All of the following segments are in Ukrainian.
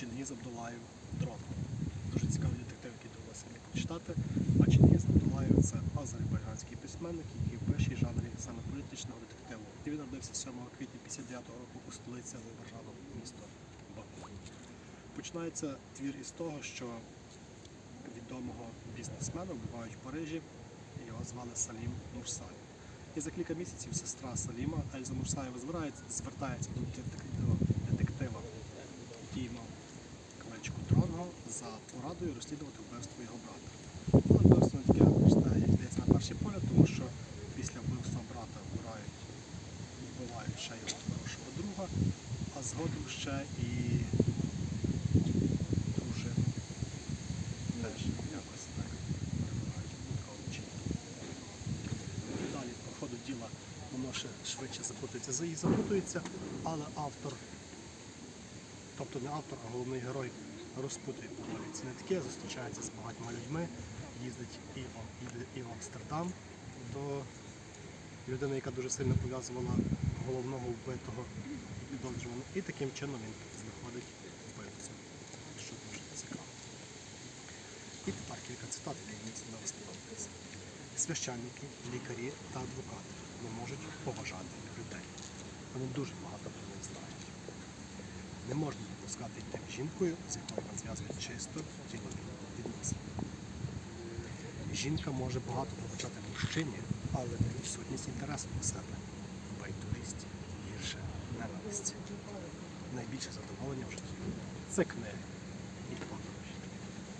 Чингіз Абдулаєв Дрон. Дуже цікавий детектив, який довелося мені почитати. А Чингіз Абдулаєв це азербайджанський письменник, який в жанрі саме політичного детективу. І він народився 7 квітня 59-го року у столиці Азербайджану, місто Баку. Починається твір із того, що відомого бізнесмена вбивають в Парижі. Його звали Салім Мурсаєв. І за кілька місяців сестра Саліма Ельза Мурсаєва звертається до детектива, детектива який мав кличку Дронго за порадою розслідувати вбивство його брата. Але вбивство таке просте, здається на перший погляд, тому що після вбивства брата вбирають, вбивають ще його хорошого друга, а згодом ще і дружину. Теж якось так вчинку. Далі по ходу діла воно ще швидше запутується. За- Запутується, але автор тобто не автор, а головний герой розпутує по долі ці нитки, зустрічається з багатьма людьми, їздить і, в- і в Амстердам до людини, яка дуже сильно пов'язувала головного вбитого підозрюваного. І таким чином він знаходить вбивцю, що дуже цікаво. І тепер кілька цитат, які мені зараз сподобаються. Священники, лікарі та адвокати не можуть поважати людей. Вони дуже багато про них знають. Не можна допускати йти жінкою, з якою вас зв'язують чисто ділові відносини. Жінка може багато побачати мужчині, але не відсутність інтересу до себе, байдужість, гірше ненависті. Найбільше задоволення в житті це книги і подорожі.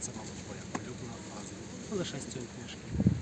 Це, мабуть, моя улюблена фраза. Лише з цієї книжки.